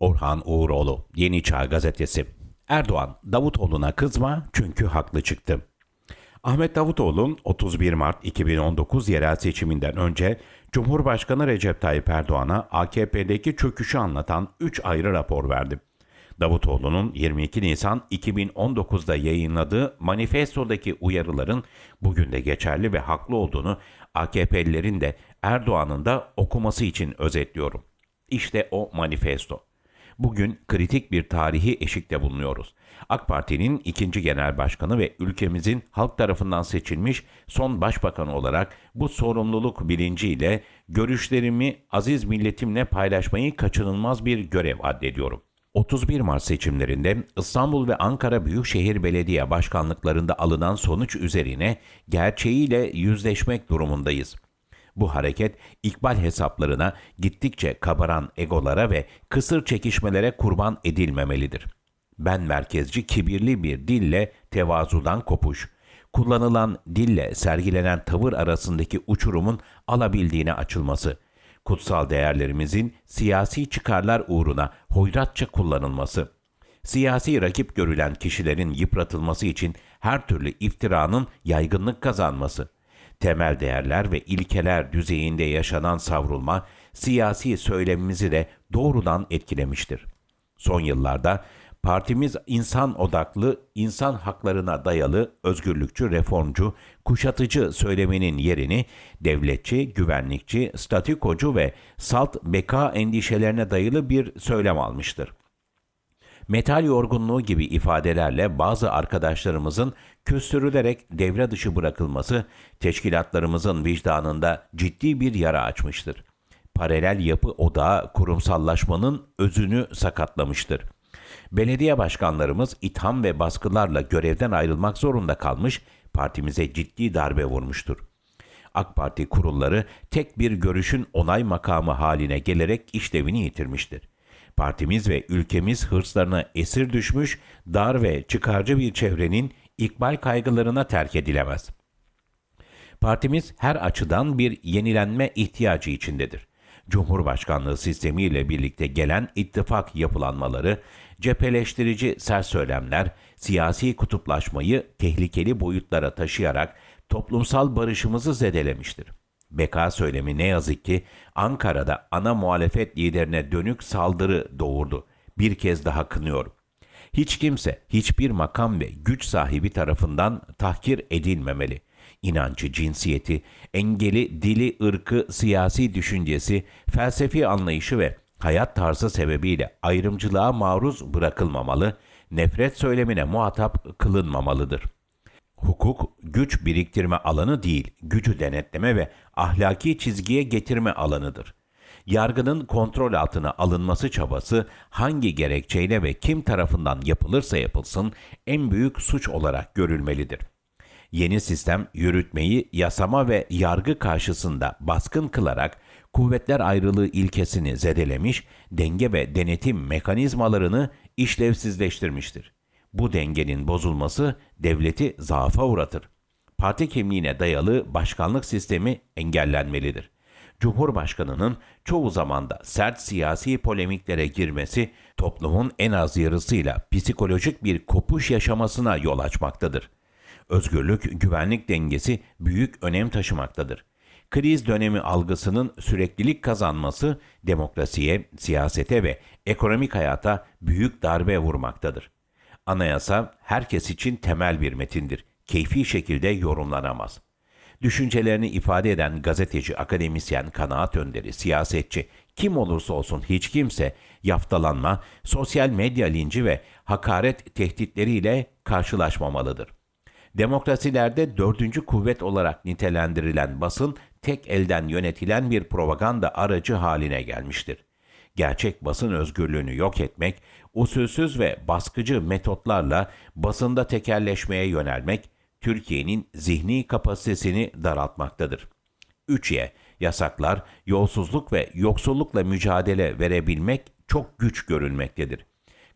Orhan Uğuroğlu, Yeni Çağ Gazetesi. Erdoğan, Davutoğlu'na kızma çünkü haklı çıktı. Ahmet Davutoğlu 31 Mart 2019 yerel seçiminden önce Cumhurbaşkanı Recep Tayyip Erdoğan'a AKP'deki çöküşü anlatan 3 ayrı rapor verdi. Davutoğlu'nun 22 Nisan 2019'da yayınladığı manifestodaki uyarıların bugün de geçerli ve haklı olduğunu AKP'lilerin de Erdoğan'ın da okuması için özetliyorum. İşte o manifesto. Bugün kritik bir tarihi eşikte bulunuyoruz. AK Parti'nin ikinci genel başkanı ve ülkemizin halk tarafından seçilmiş son başbakanı olarak bu sorumluluk bilinciyle görüşlerimi aziz milletimle paylaşmayı kaçınılmaz bir görev addediyorum. 31 Mart seçimlerinde İstanbul ve Ankara Büyükşehir Belediye Başkanlıklarında alınan sonuç üzerine gerçeğiyle yüzleşmek durumundayız. Bu hareket ikbal hesaplarına gittikçe kabaran egolara ve kısır çekişmelere kurban edilmemelidir. Ben merkezci kibirli bir dille tevazudan kopuş, kullanılan dille sergilenen tavır arasındaki uçurumun alabildiğine açılması, kutsal değerlerimizin siyasi çıkarlar uğruna hoyratça kullanılması, siyasi rakip görülen kişilerin yıpratılması için her türlü iftiranın yaygınlık kazanması, temel değerler ve ilkeler düzeyinde yaşanan savrulma siyasi söylemimizi de doğrudan etkilemiştir. Son yıllarda partimiz insan odaklı, insan haklarına dayalı, özgürlükçü, reformcu, kuşatıcı söyleminin yerini devletçi, güvenlikçi, statikocu ve salt beka endişelerine dayalı bir söylem almıştır metal yorgunluğu gibi ifadelerle bazı arkadaşlarımızın küstürülerek devre dışı bırakılması teşkilatlarımızın vicdanında ciddi bir yara açmıştır. Paralel yapı odağı kurumsallaşmanın özünü sakatlamıştır. Belediye başkanlarımız itham ve baskılarla görevden ayrılmak zorunda kalmış, partimize ciddi darbe vurmuştur. AK Parti kurulları tek bir görüşün onay makamı haline gelerek işlevini yitirmiştir. Partimiz ve ülkemiz hırslarına esir düşmüş, dar ve çıkarcı bir çevrenin ikbal kaygılarına terk edilemez. Partimiz her açıdan bir yenilenme ihtiyacı içindedir. Cumhurbaşkanlığı sistemiyle birlikte gelen ittifak yapılanmaları, cepheleştirici sert söylemler, siyasi kutuplaşmayı tehlikeli boyutlara taşıyarak toplumsal barışımızı zedelemiştir. Beka söylemi ne yazık ki Ankara'da ana muhalefet liderine dönük saldırı doğurdu. Bir kez daha kınıyorum. Hiç kimse, hiçbir makam ve güç sahibi tarafından tahkir edilmemeli. İnancı, cinsiyeti, engeli, dili, ırkı, siyasi düşüncesi, felsefi anlayışı ve hayat tarzı sebebiyle ayrımcılığa maruz bırakılmamalı, nefret söylemine muhatap kılınmamalıdır.'' Hukuk, güç biriktirme alanı değil, gücü denetleme ve ahlaki çizgiye getirme alanıdır. Yargının kontrol altına alınması çabası hangi gerekçeyle ve kim tarafından yapılırsa yapılsın en büyük suç olarak görülmelidir. Yeni sistem yürütmeyi yasama ve yargı karşısında baskın kılarak kuvvetler ayrılığı ilkesini zedelemiş, denge ve denetim mekanizmalarını işlevsizleştirmiştir. Bu dengenin bozulması devleti zaafa uğratır. Parti kimliğine dayalı başkanlık sistemi engellenmelidir. Cumhurbaşkanının çoğu zamanda sert siyasi polemiklere girmesi toplumun en az yarısıyla psikolojik bir kopuş yaşamasına yol açmaktadır. Özgürlük, güvenlik dengesi büyük önem taşımaktadır. Kriz dönemi algısının süreklilik kazanması demokrasiye, siyasete ve ekonomik hayata büyük darbe vurmaktadır. Anayasa herkes için temel bir metindir. Keyfi şekilde yorumlanamaz. Düşüncelerini ifade eden gazeteci, akademisyen, kanaat önderi, siyasetçi, kim olursa olsun hiç kimse yaftalanma, sosyal medya linci ve hakaret tehditleriyle karşılaşmamalıdır. Demokrasilerde dördüncü kuvvet olarak nitelendirilen basın tek elden yönetilen bir propaganda aracı haline gelmiştir gerçek basın özgürlüğünü yok etmek, usulsüz ve baskıcı metotlarla basında tekerleşmeye yönelmek, Türkiye'nin zihni kapasitesini daraltmaktadır. 3'ye yasaklar, yolsuzluk ve yoksullukla mücadele verebilmek çok güç görülmektedir.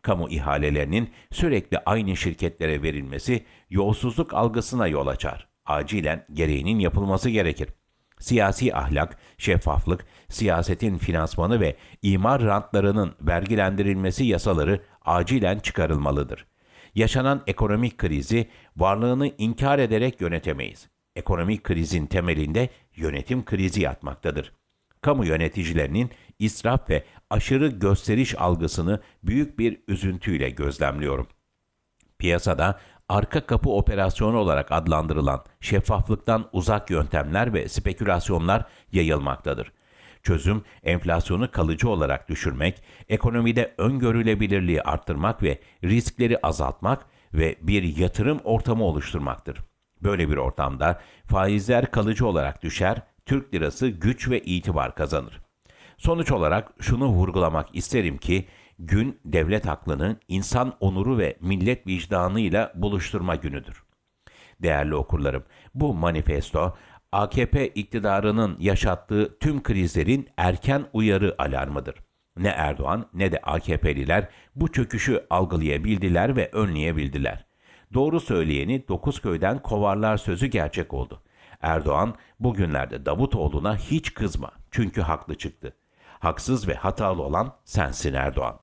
Kamu ihalelerinin sürekli aynı şirketlere verilmesi yolsuzluk algısına yol açar. Acilen gereğinin yapılması gerekir Siyasi ahlak, şeffaflık, siyasetin finansmanı ve imar rantlarının vergilendirilmesi yasaları acilen çıkarılmalıdır. Yaşanan ekonomik krizi varlığını inkar ederek yönetemeyiz. Ekonomik krizin temelinde yönetim krizi yatmaktadır. Kamu yöneticilerinin israf ve aşırı gösteriş algısını büyük bir üzüntüyle gözlemliyorum. Piyasada arka kapı operasyonu olarak adlandırılan şeffaflıktan uzak yöntemler ve spekülasyonlar yayılmaktadır. Çözüm, enflasyonu kalıcı olarak düşürmek, ekonomide öngörülebilirliği arttırmak ve riskleri azaltmak ve bir yatırım ortamı oluşturmaktır. Böyle bir ortamda faizler kalıcı olarak düşer, Türk lirası güç ve itibar kazanır. Sonuç olarak şunu vurgulamak isterim ki gün devlet aklını insan onuru ve millet vicdanıyla buluşturma günüdür. Değerli okurlarım, bu manifesto AKP iktidarının yaşattığı tüm krizlerin erken uyarı alarmıdır. Ne Erdoğan ne de AKP'liler bu çöküşü algılayabildiler ve önleyebildiler. Doğru söyleyeni dokuz köyden kovarlar sözü gerçek oldu. Erdoğan bugünlerde Davutoğlu'na hiç kızma çünkü haklı çıktı. Haksız ve hatalı olan sensin Erdoğan.